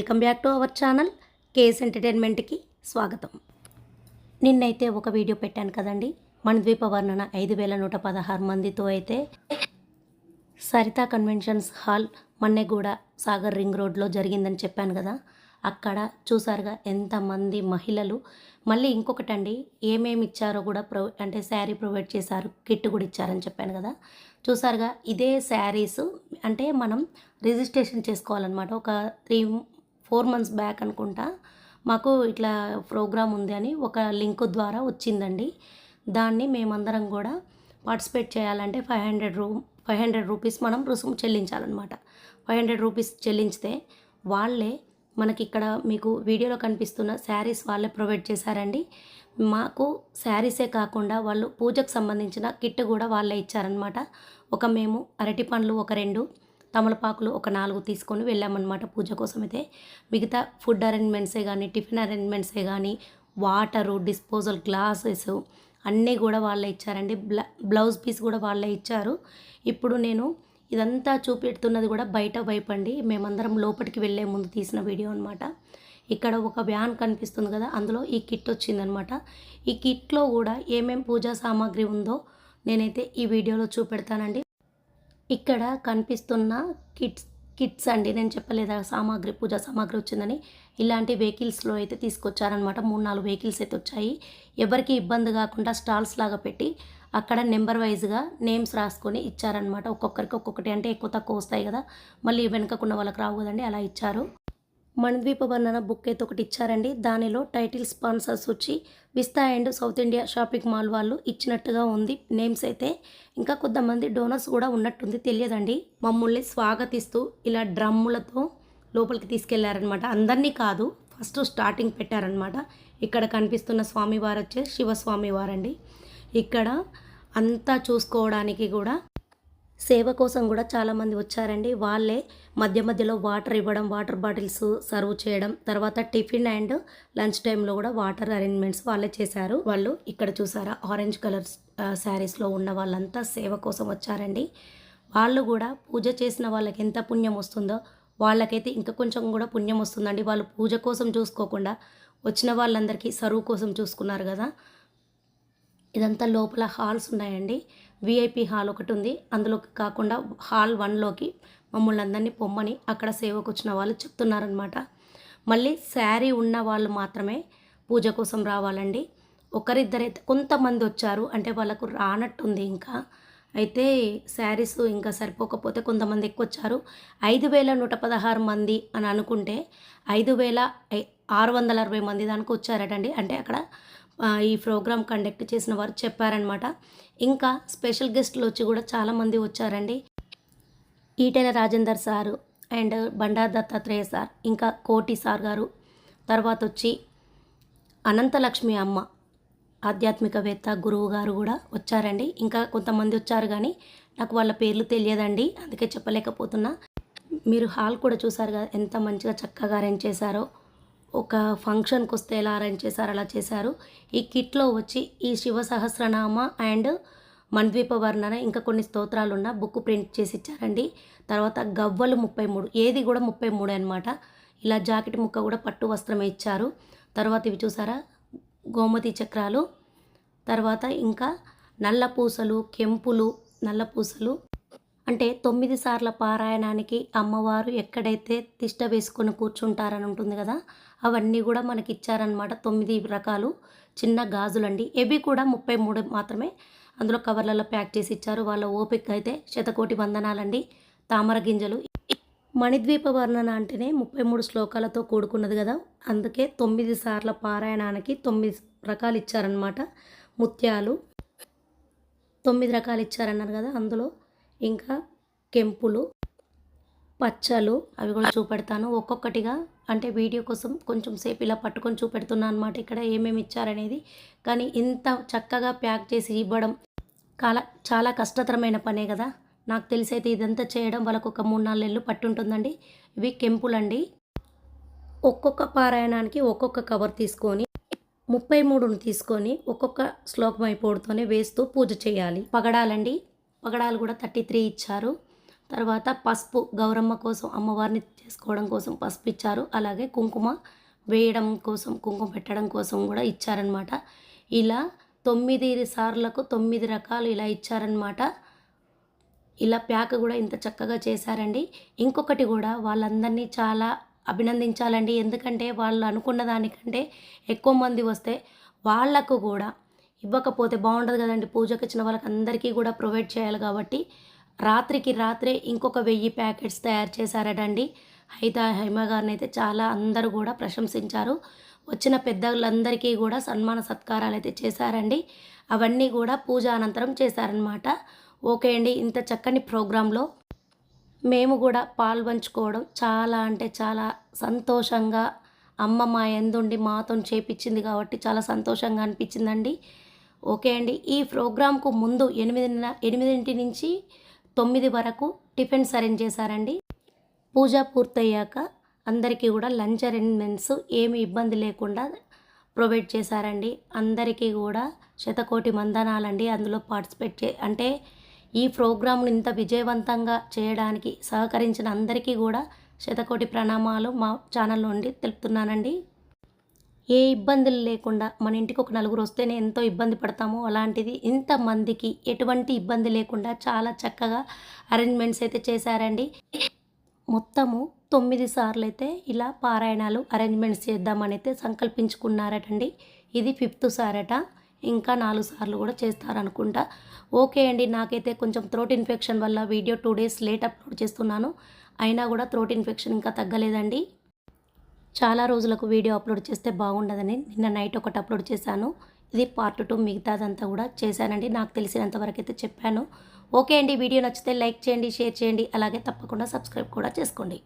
Welcome back to our channel KS ఎంటర్టైన్మెంట్కి స్వాగతం. నిన్నైతే ఒక వీడియో పెట్టాను కదండి. మన ద్వీప వర్ణన ఐదు వేల నూట పదహారు మందితో అయితే Saritha conventions hall Manneguda Sagar ring రోడ్లో జరిగిందని చెప్పాను కదా. అక్కడ చూసారుగా ఎంతమంది మహిళలు. మళ్ళీ ఇంకొకటండి ఏమేమి ఇచ్చారో కూడా ప్రొ అంటే శారీ ప్రొవైడ్ చేశారు కిట్ కూడా ఇచ్చారని చెప్పాను కదా. చూసారుగా ఇదే శారీస్ అంటే మనం రిజిస్ట్రేషన్ చేసుకోవాలన్నమాట. ఒక త్రీ ఫోర్ మంత్స్ బ్యాక్ అనుకుంటా మాకు ఇట్లా ప్రోగ్రామ్ ఉంది అని ఒక లింక్ ద్వారా వచ్చిందండి. దాన్ని మేమందరం కూడా పార్టిసిపేట్ చేయాలంటే ఫైవ్ హండ్రెడ్ రూ ఫైవ్ హండ్రెడ్ రూపీస్ మనం రుసుము చెల్లించాలన్నమాట. ఫైవ్ హండ్రెడ్ రూపీస్ చెల్లించితే వాళ్ళే మనకి ఇక్కడ మీకు వీడియోలో కనిపిస్తున్న శారీస్ వాళ్ళే ప్రొవైడ్ చేశారండి. మాకు శారీసే కాకుండా వాళ్ళు పూజకు సంబంధించిన కిట్ కూడా వాళ్ళే ఇచ్చారనమాట ఒక మేము అరటి పండ్లు ఒక రెండు తమలపాకులు ఒక నాలుగు తీసుకొని వెళ్ళామన్నమాట పూజ కోసం అయితే మిగతా ఫుడ్ అరేంజ్మెంట్సే కానీ టిఫిన్ అరేంజ్మెంట్సే కానీ వాటరు డిస్పోజల్ గ్లాసెస్ అన్నీ కూడా వాళ్ళే ఇచ్చారండి. బ్ల బ్లౌజ్ పీస్ కూడా వాళ్ళే ఇచ్చారు. ఇప్పుడు నేను ఇదంతా చూపెడుతున్నది కూడా బయట వైపు అండి. మేమందరం లోపలికి వెళ్ళే ముందు తీసిన వీడియో అనమాట ఇక్కడ ఒక వ్యాన్ కనిపిస్తుంది కదా అందులో ఈ కిట్ వచ్చిందనమాట ఈ కిట్లో కూడా ఏమేం పూజా సామాగ్రి ఉందో నేనైతే ఈ వీడియోలో చూపెడతానండి. ఇక్కడ కనిపిస్తున్న కిట్స్ కిట్స్ అండి. నేను చెప్పలేదా? సామాగ్రి పూజా సామాగ్రి వచ్చిందని. ఇలాంటి వెహికల్స్లో అయితే తీసుకొచ్చారనమాట మూడు నాలుగు వెహికల్స్ అయితే వచ్చాయి. ఎవరికి ఇబ్బంది కాకుండా స్టాల్స్ లాగా పెట్టి అక్కడ నెంబర్ వైజ్గా నేమ్స్ రాసుకొని ఇచ్చారనమాట ఒక్కొక్కరికి ఒక్కొక్కటి అంటే ఎక్కువ తక్కువ వస్తాయి కదా. మళ్ళీ వెనుకకున్న వాళ్ళకి రావు కదండి. అలా ఇచ్చారు. మణిద్వీప వర్ణన బుక్ అయితే ఒకటి ఇచ్చారండి. దానిలో టైటిల్ స్పాన్సర్స్ వచ్చి Vista and South India shopping mall వాళ్ళు ఇచ్చినట్టుగా ఉంది. నేమ్స్ అయితే ఇంకా కొంతమంది డోనర్స్ కూడా ఉన్నట్టుంది తెలియదండి. మమ్మల్ని స్వాగతిస్తూ ఇలా డ్రమ్ములతో లోపలికి తీసుకెళ్ళారనమాట అందరినీ కాదు ఫస్ట్ స్టార్టింగ్ పెట్టారనమాట ఇక్కడ కనిపిస్తున్న స్వామివారు వచ్చే శివస్వామి వారండి ఇక్కడ అంతా చూసుకోవడానికి కూడా సేవ కోసం కూడా చాలామంది వచ్చారండి. వాళ్ళే మధ్య మధ్యలో వాటర్ ఇవ్వడం వాటర్ బాటిల్స్ సర్వ్ చేయడం తర్వాత టిఫిన్ అండ్ లంచ్ టైంలో కూడా వాటర్ అరేంజ్మెంట్స్ వాళ్ళే చేశారు. వాళ్ళు ఇక్కడ చూసారా ఆరెంజ్ కలర్ శారీస్లో ఉన్న వాళ్ళంతా సేవ కోసం వచ్చారండి. వాళ్ళు కూడా పూజ చేసిన వాళ్ళకి ఎంత పుణ్యం వస్తుందో వాళ్ళకైతే ఇంకా కొంచెం కూడా పుణ్యం వస్తుందండి. వాళ్ళు పూజ కోసం చూసుకోకుండా వచ్చిన వాళ్ళందరికీ సరువు కోసం చూసుకున్నారు కదా. ఇదంతా లోపల హాల్స్ ఉన్నాయండి. విఐపి హాల్ ఒకటి ఉంది అందులోకి కాకుండా హాల్ వన్లోకి మమ్మల్ని అందరినీ పొమ్మని అక్కడ సేవకు వచ్చిన వాళ్ళు చెప్తున్నారనమాట మళ్ళీ శారీ ఉన్న వాళ్ళు మాత్రమే పూజ కోసం రావాలండి. ఒకరిద్దరైతే కొంతమంది వచ్చారు. అంటే వాళ్ళకు రానట్టుంది ఇంకా. అయితే శారీస్ ఇంకా సరిపోకపోతే కొంతమంది ఎక్కువ వచ్చారు ఐదు వేల నూట పదహారు మంది అని అనుకుంటే ఐదు వేల ఆరు వందల అరవై మంది దానికి వచ్చారటండి అంటే అక్కడ ఈ ప్రోగ్రామ్ కండక్ట్ చేసిన వారు చెప్పారనమాట ఇంకా స్పెషల్ గెస్ట్లు వచ్చి కూడా చాలామంది వచ్చారండి. Etela Rajender sir and Bandaru Dattatreya sir ఇంకా కోటి సార్ గారు. తర్వాత వచ్చి అనంతలక్ష్మి అమ్మ ఆధ్యాత్మికవేత్త గురువు గారు కూడా వచ్చారండి. ఇంకా కొంతమంది వచ్చారు కానీ నాకు వాళ్ళ పేర్లు తెలియదండి అందుకే చెప్పలేకపోతున్నా. మీరు హాల్ కూడా చూసారు కదా ఎంత మంచిగా చక్కగా అరేంజ్ చేశారో. ఒక ఫంక్షన్కి వస్తే ఎలా అరేంజ్ చేశారో అలా చేశారు. ఈ కిట్లో వచ్చి ఈ శివ సహస్రనామ అండ్ మన్ద్వీప వర్ణన ఇంకా కొన్ని స్తోత్రాలు ఉన్న బుక్ ప్రింట్ చేసి ఇచ్చారండి. తర్వాత గవ్వలు ముప్పై మూడు ఏది కూడా ముప్పై మూడు అనమాట ఇలా జాకెట్ ముక్క కూడా పట్టు వస్త్రమే ఇచ్చారు. తర్వాత ఇవి చూసారా? గోమతి చక్రాలు. తర్వాత ఇంకా నల్ల పూసలు కెంపులు నల్ల పూసలు. అంటే తొమ్మిది సార్ల పారాయణానికి అమ్మవారు ఎక్కడైతే తిష్ట వేసుకొని కూర్చుంటారని ఉంటుంది కదా అవన్నీ కూడా మనకి ఇచ్చారనమాట తొమ్మిది రకాలు చిన్న గాజులండి. ఇవి కూడా ముప్పై మూడు మాత్రమే అందులో కవర్లలో ప్యాక్ చేసి ఇచ్చారు. వాళ్ళ ఓపిక అయితే శతకోటి వందనాలండి. తామర గింజలు. మణిద్వీప వర్ణన అంటేనే ముప్పై మూడు శ్లోకాలతో కూడుకున్నది కదా అందుకే తొమ్మిది సార్ల పారాయణానికి తొమ్మిది రకాలు ఇచ్చారనమాట ముత్యాలు తొమ్మిది రకాలు ఇచ్చారన్నారు కదా అందులో ఇంకా కెంపులు పచ్చలు అవి కూడా చూపెడతాను. ఒక్కొక్కటిగా అంటే వీడియో కోసం కొంచెం సేపు ఇలా పట్టుకొని చూపెడుతున్నాను అనమాట ఇక్కడ ఏమేమి ఇచ్చారనేది. కానీ ఇంత చక్కగా ప్యాక్ చేసి ఇవ్వడం చాలా చాలా కష్టతరమైన పనే కదా. నాకు తెలిసైతే ఇదంతా చేయడం వాళ్ళకు ఒక మూడు నాలుగు నెలలు పట్టుంటుందండి. ఇవి కెంపులండి. ఒక్కొక్క పారాయణానికి ఒక్కొక్క కవర్ తీసుకొని ముప్పై మూడును తీసుకొని ఒక్కొక్క శ్లోకం అయిపోడుతోనే వేస్తూ పూజ చేయాలి. పగడాలండి. పగడాలు కూడా థర్టీ త్రీ ఇచ్చారు. తర్వాత పసుపు గౌరమ్మ కోసం అమ్మవారిని చేసుకోవడం కోసం పసుపు ఇచ్చారు. అలాగే కుంకుమ వేయడం కోసం కుంకుమ పెట్టడం కోసం కూడా ఇచ్చారనమాట ఇలా తొమ్మిది సార్లకు తొమ్మిది రకాలు ఇలా ఇచ్చారనమాట ఇలా ప్యాక్ కూడా ఇంత చక్కగా చేశారండి. ఇంకొకటి కూడా వాళ్ళందరినీ చాలా అభినందించాలండి. ఎందుకంటే వాళ్ళు అనుకున్న దానికంటే ఎక్కువ మంది వస్తే వాళ్ళకు కూడా ఇవ్వకపోతే బాగుండదు కదండి. పూజకి వచ్చిన వాళ్ళకి అందరికీ కూడా ప్రొవైడ్ చేయాలి కాబట్టి రాత్రికి రాత్రే ఇంకొక వెయ్యి ప్యాకెట్స్ తయారు చేశారటండి. హైతా హైమ గారిని అయితే చాలా అందరూ కూడా ప్రశంసించారు. వచ్చిన పెద్దలందరికీ కూడా సన్మాన సత్కారాలు అయితే చేశారండి. అవన్నీ కూడా పూజ అనంతరం చేశారనమాట ఓకే అండి ఇంత చక్కని ప్రోగ్రాంలో మేము కూడా పాల్పంచుకోవడం చాలా అంటే చాలా సంతోషంగా అమ్మ మా ఎందుండి మాతో చేపించింది కాబట్టి చాలా సంతోషంగా అనిపించిందండి. ఓకే అండి. ఈ ప్రోగ్రాంకు ముందు ఎనిమిదిన ఎనిమిదింటి నుంచి తొమ్మిది వరకు టిఫిన్స్ అరేంజ్ చేశారండి. పూజ పూర్తయ్యాక అందరికీ కూడా లంచ్ అరేంజ్మెంట్స్ ఏమి ఇబ్బంది లేకుండా ప్రొవైడ్ చేశారండి. అందరికీ కూడా శతకోటి మందనాలండి అందులో పార్టిసిపేట్ చే అంటే ఈ ప్రోగ్రాంను ఇంత విజయవంతంగా చేయడానికి సహకరించిన అందరికీ కూడా శతకోటి ప్రణామాలు మా ఛానల్ నుండి తెలుపుతున్నానండి. ఏ ఇబ్బందులు లేకుండా మన ఇంటికి ఒక నలుగురు వస్తేనే ఎంతో ఇబ్బంది పడతామో అలాంటిది ఇంతమందికి ఎటువంటి ఇబ్బంది లేకుండా చాలా చక్కగా అరేంజ్మెంట్స్ అయితే చేశారండి. మొత్తము తొమ్మిది సార్లు అయితే ఇలా పారాయణాలు అరేంజ్మెంట్స్ చేద్దామని అయితే సంకల్పించుకున్నారటండి. ఇది ఫిఫ్త్ సారట. ఇంకా నాలుగు సార్లు కూడా చేస్తారనుకుంటా. ఓకే అండి నాకైతే కొంచెం థ్రోట్ ఇన్ఫెక్షన్ వల్ల video two days late upload చేస్తున్నాను. అయినా కూడా థ్రోట్ ఇన్ఫెక్షన్ ఇంకా తగ్గలేదండి. చాలా రోజులకు వీడియో అప్లోడ్ చేస్తే బాగుండదని నిన్న నైట్ ఒకటి అప్లోడ్ చేశాను. ఇది పార్ట్ టూ మిగతాదంతా కూడా చేశానండి. నాకు తెలిసినంత వరకు అయితే చెప్పాను. ఓకే అండి. వీడియో నచ్చితే లైక్ చేయండి షేర్ చేయండి. అలాగే తప్పకుండా సబ్స్క్రైబ్ కూడా చేసుకోండి.